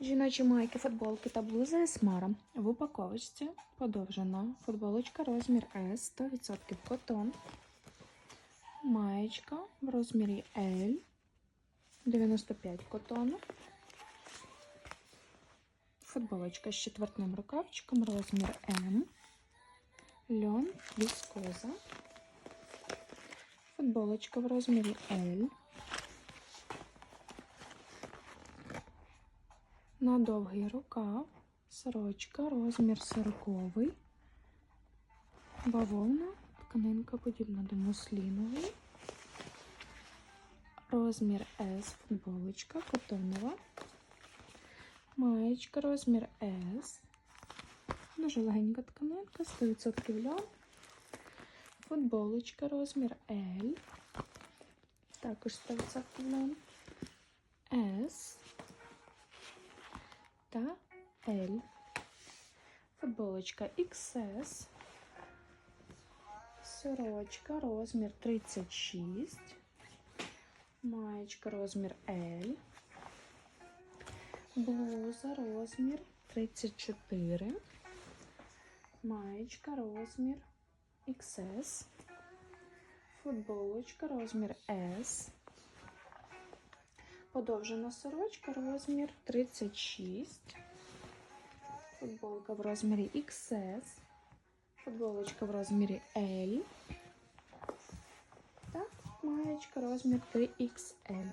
Жіночі майки, футболки та блузи Есмара. В упаковочці подовжена футболочка розмір S, 100% котон. Маєчка в розмірі L, 95 котону. Футболочка з четвертним рукавчиком, розмір М. Льон, віскоза. Футболочка в розмірі L. На довгий рукав, сорочка, розмір 40 бавовна, тканинка подібна до муслінової, розмір S, футболочка, котонова, маєчка, розмір S, дуже легенька тканинка, 100% льон, футболочка, розмір L, також 100% льон, S, та L. Футболочка XS. Сорочка розмір 36. Маєчка розмір L. Блуза розмір 34. Маєчка розмір XS. Футболочка розмір S. Подовжена сорочка розмір 36. Футболка в розмірі XS. Футболочка в розмірі L. Та маєчка розмір 3XL.